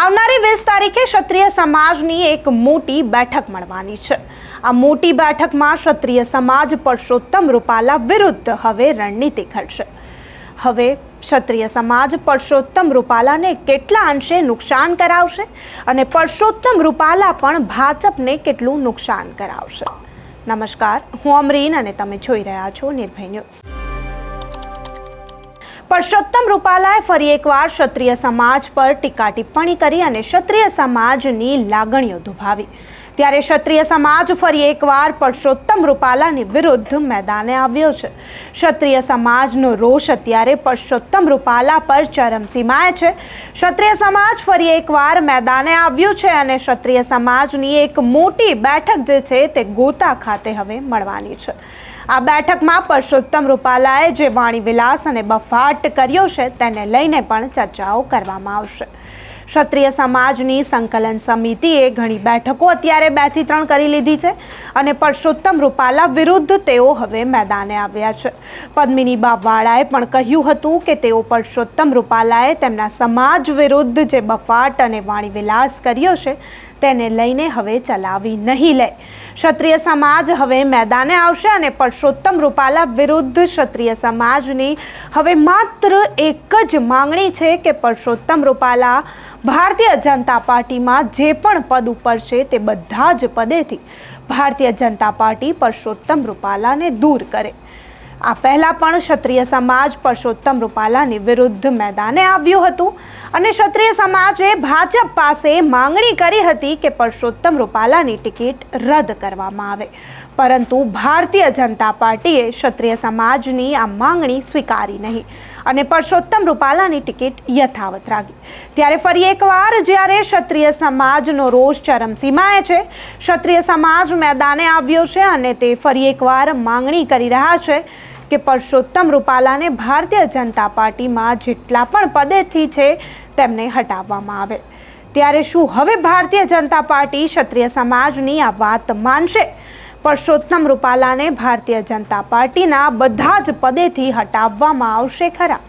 આવનારી વીસ તારીખે ક્ષત્રિય સમાજની એક મોટી બેઠક મળવાની છે. આ મોટી બેઠકમાં ક્ષત્રિય સમાજ પરસોત્તમ રૂપાલા વિરુદ્ધ હવે રણનીતિ ઘડશે. હવે ક્ષત્રિય સમાજ પરસોત્તમ રૂપાલાને કેટલા અંશે નુકસાન કરાવશે અને પરસોત્તમ રૂપાલા પણ ભાજપને કેટલું નુકસાન કરાવશે. નમસ્કાર, હું અમરીન અને તમે જોઈ રહ્યા છો નિર્ભય ન્યૂઝ. પરસોત્તમ રૂપાલાએ ફરી એકવાર ક્ષત્રિય સમાજ પર ટીકા ટિપ્પણી કરી અને ક્ષત્રિય સમાજની લાગણીઓ દુભાવી. ત્યારે ક્ષત્રિય સમાજ ફરી એકવાર પરષોત્તમ રૂપાલાની વિરુદ્ધ મેદાને આવ્યો છે. ક્ષત્રિય સમાજનો રોષ અત્યારે પરસોત્તમ રૂપાલા પર ચરમસીમાએ છે. ક્ષત્રિય સમાજ ફરી એકવાર મેદાને આવ્યું છે અને ક્ષત્રિય સમાજની એક મોટી બેઠક જે છે તે ગોતા ખાતે હવે મળવાની છે. આ બેઠકમાં પરસોત્તમ રૂપાલાએ જે વાણી વિલાસ અને બફાટ કર્યો છે તેને લઈને પણ ચર્ચાઓ કરવામાં આવશે. ક્ષત્રિય સમાજની સંકલન સમિતિએ ઘણી બેઠકો અત્યારે બેથી ત્રણ કરી લીધી છે અને પરસોત્તમ રૂપાલા વિરુદ્ધ તેઓ હવે મેદાને આવ્યા છે. પદ્મિની બાવાળાએ પણ કહ્યું હતું કે તેઓ પરસોત્તમ રૂપાલાએ તેમના સમાજ વિરુદ્ધ જે બફાટ અને વાણીવિલાસ કર્યો છે તેને લઈને હવે ચલાવી નહીં લે. ક્ષત્રિય સમાજ હવે મેદાને આવશે અને પરસોત્તમ રૂપાલા વિરુદ્ધ ક્ષત્રિય સમાજની હવે માત્ર એક જ માંગણી છે કે પરસોત્તમ રૂપાલા ભારતીય જનતા પાર્ટીમાં જે પણ પદ ઉપર છે તે બધા જ પદેથી ભારતીય જનતા પાર્ટી પરસોત્તમ રૂપાલાને દૂર કરે. આ પહેલા પણ ક્ષત્રિય સમાજ પરસોત્તમ રૂપાલાની વિરુદ્ધ મેદાને આવ્યું હતું. અને ક્ષત્રિય સમાજે ભાજપ પાસે માંગણી કરી હતી કે પરસોત્તમ રૂપાલાની ટિકિટ રદ કરવામાં આવે. પરંતુ ભારતીય જનતા પાર્ટીએ ક્ષત્રિય સમાજની આ માંગણી સ્વીકારી નહીં અને પરસોત્તમ રૂપાલાની ટિકિટ યથાવત રાખી. ત્યારે ફરી એકવાર જ્યારે ક્ષત્રિય સમાજનો રોષ ચરમસીમાએ છે, ક્ષત્રિય સમાજ મેદાને આવ્યો છે અને તે ફરી એકવાર માંગણી કરી રહ્યા છે કે પરસોત્તમ રૂપાલાને ભારતીય જનતા પાર્ટીમાં જેટલા પણ પદેથી છે તેમને હટાવવામાં આવે. ત્યારે શું હવે ભારતીય જનતા પાર્ટી ક્ષત્રિય સમાજની આ વાત માનશે? પરસોત્તમ રૂપાલાને ભારતીય જનતા પાર્ટીના બધા જ પદેથી હટાવવામાં આવશે ખરા?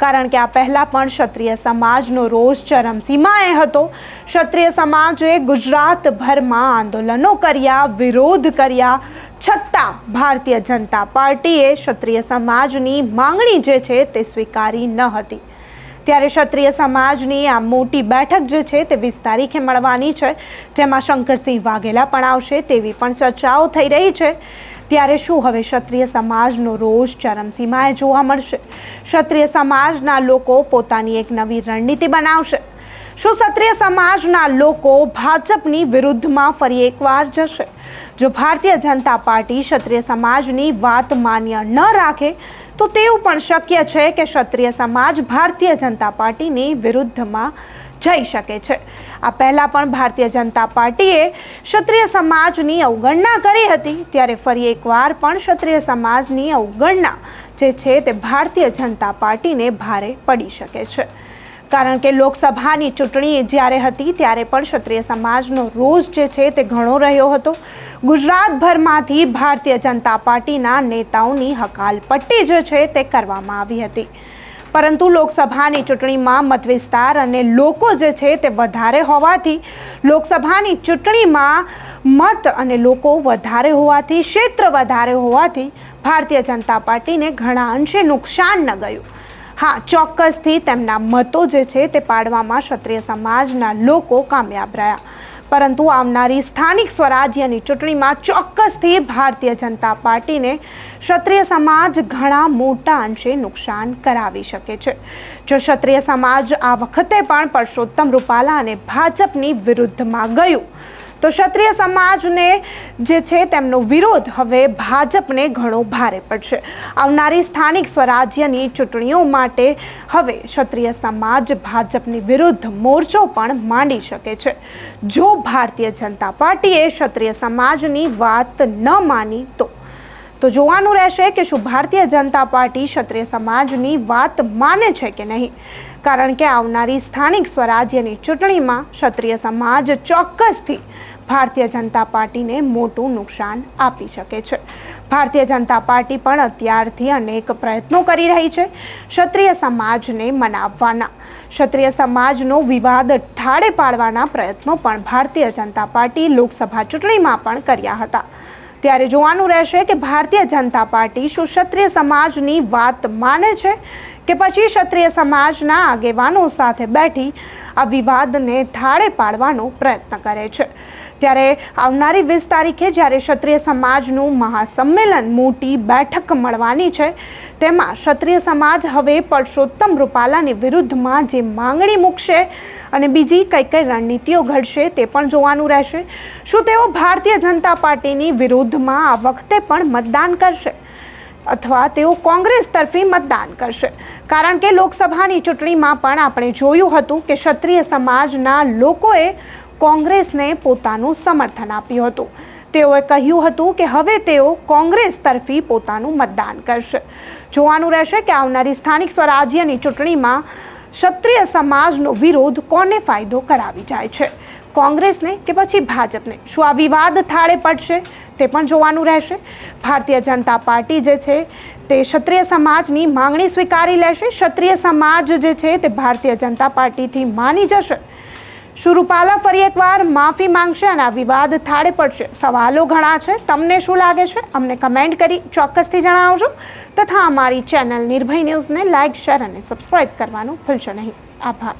કારણ કે આ પહેલાં પણ ક્ષત્રિય સમાજનો રોષ ચરમસીમાએ હતો. ક્ષત્રિય સમાજે ગુજરાતભરમાં આંદોલનો કર્યા, વિરોધ કર્યા છતાં ભારતીય જનતા પાર્ટીએ ક્ષત્રિય સમાજની માંગણી જે છે તે સ્વીકારી ન હતી. ત્યારે ક્ષત્રિય સમાજની આ મોટી બેઠક જે છે તે વીસ તારીખે મળવાની છે, જેમાં શંકરસિંહ વાઘેલા પણ આવશે તેવી પણ ચર્ચાઓ થઈ રહી છે. ત્યારે શું હવે ક્ષત્રિય સમાજનો રોષ ચરમસીમાએ જોવા મળશે? ક્ષત્રિય સમાજના લોકો પોતાની એક નવી રણનીતિ બનાવશે. શું ક્ષત્રિય સમાજના લોકો ભાજપની વિરુદ્ધમાં ફરી એકવાર જશે? જો ભારતીય જનતા પાર્ટી ક્ષત્રિય સમાજની વાત માન્ય ન રાખે, તો તેવું પણ શક્ય છે કે ક્ષત્રિય સમાજ ભારતીય જનતા પાર્ટીની વિરુદ્ધમાં જઈ શકે છે. આ પહેલાં પણ ભારતીય જનતા પાર્ટીએ ક્ષત્રિય સમાજની અવગણના કરી હતી, ત્યારે ફરી એકવાર પણ ક્ષત્રિય સમાજની અવગણના જે છે તે ભારતીય જનતા પાર્ટીને ભારે પડી શકે છે. કારણ કે લોકસભાની ચૂંટણી જ્યારે હતી, ત્યારે પણ ક્ષત્રિય સમાજનો રોષ જે છે તે ઘણો રહ્યો હતો. ગુજરાતભરમાંથી ભારતીય જનતા પાર્ટીના નેતાઓની હકાલપટ્ટી જે છે તે કરવામાં આવી હતી. પરંતુ લોકસભાની ચૂંટણીમાં મતવિસ્તાર અને લોકો જે છે તે વધારે હોવાથી લોકસભાની ચૂંટણીમાં મત અને લોકો વધારે હોવાથી, ક્ષેત્ર વધારે હોવાથી ભારતીય જનતા પાર્ટીને ઘણા અંશે નુકસાન ન ગયું. હા, ચોક્કસથી તેમના મતો જે છે તે પાડવામાં ક્ષત્રિય સમાજના લોકો કામયાબ રહ્યા. પરંતુ આવનારી સ્થાનિક સ્વરાજ્યની ચૂંટણીમાં ચોક્કસથી ભારતીય જનતા પાર્ટીને ક્ષત્રિય સમાજ ઘણા મોટા અંશે નુકસાન કરાવી શકે છે. જો ક્ષત્રિય સમાજ આ વખતે પણ પરસોત્તમ રૂપાલા અને ભાજપની વિરુદ્ધમાં ગયું તો ક્ષત્રિય સમાજને જે છે તેમનો વિરોધ હવે ભાજપને ઘણો ભારે પડશે. આવનારી સ્થાનિક સ્વરાજ્યની ચૂંટણીઓ માટે હવે ક્ષત્રિય સમાજ ભાજપની વિરુદ્ધ મોરચો પણ માંડી શકે છે. જો ભારતીય જનતા પાર્ટીએ ક્ષત્રિય સમાજની વાત ન માની તો. તો જોવાનું રહેશે કે શું ભારતીય જનતા પાર્ટી ક્ષત્રિય સમાજની વાત માને છે કે નહીં. કારણ કે આવનારી સ્થાનિક સ્વરાજ્યની ચૂંટણીમાં ક્ષત્રિય સમાજ ચોક્કસથી ભારતીય જનતા પાર્ટીને મોટું નુકસાન આપી શકે છે. ભારતીય જનતા પાર્ટી પણ અત્યારથી અનેક પ્રયત્નો કરી રહી છે. ક્ષત્રિય સમાજને મનાવવાના, ક્ષત્રિય સમાજનો વિવાદ ઠાળે પાડવાના પ્રયત્નો પણ ભારતીય જનતા પાર્ટી લોકસભા ચૂંટણીમાં પણ કર્યા હતા. ત્યારે જોવાનું રહેશે કે ભારતીય જનતા પાર્ટી શું ક્ષત્રિય સમાજની વાત માને છે કે પછી ક્ષત્રિય સમાજના આગેવાનો સાથે બેઠી આ વિવાદને ઠાળે પાડવાનો પ્રયત્ન કરે છે. ત્યારે આવનારી વીસ તારીખે જ્યારે ક્ષત્રિય સમાજનું મહાસંમેલન મોટી બેઠક મળવાની છે, તેમાં ક્ષત્રિય સમાજ હવે પરસોત્તમ રૂપાલાની વિરુદ્ધમાં જે માંગણી મૂકશે અને બીજી કઈ કઈ રણનીતિઓ ઘડશે તે પણ જોવાનું રહેશે. શું તેઓ ભારતીય જનતા પાર્ટીની વિરુદ્ધમાં આ વખતે પણ મતદાન કરશે? અથવા તેઓ કોંગ્રેસ તરફી મતદાન કરશે? કારણ કે લોકસભાની ચૂંટણીમાં પણ આપણે જોયું હતું કે ક્ષત્રિય સમાજના લોકોએ કોંગ્રેસને પોતાનું સમર્થન આપ્યું હતું. તેઓએ કહ્યું હતું કે હવે તેઓ કોંગ્રેસ તરફી પોતાનું મતદાન કરશે. જોવાનું રહેશે કે આવનારી સ્થાનિક સ્વરાજ્યની ચૂંટણીમાં ક્ષત્રિય સમાજનો વિરોધ કોને ફાયદો કરાવી જાય છે? કોંગ્રેસને કે પછી ભાજપને? શું આ વિવાદ થાળે પડશે? તે પણ જોવાનું રહેશે. ભારતીય જનતા પાર્ટી જે છે, તે ક્ષત્રિય સમાજની માંગણી સ્વીકારી લેશે. ક્ષત્રિય સમાજ જે છે, તે ભારતીય જનતા પાર્ટીથી માની જશે. શું ફરી એકવાર માફી માંગશે અને આ વિવાદ થાળે પડશે. સવાલો ઘણા છે. તમને શું લાગે છે? અમને કમેન્ટ કરી ચોક્કસથી જણાવજો. તથા અમારી ચેનલ નિર્ભય ન્યૂઝને લાઇક શેર અને સબસ્ક્રાઇબ કરવાનું ભૂલશો નહીં. આભાર.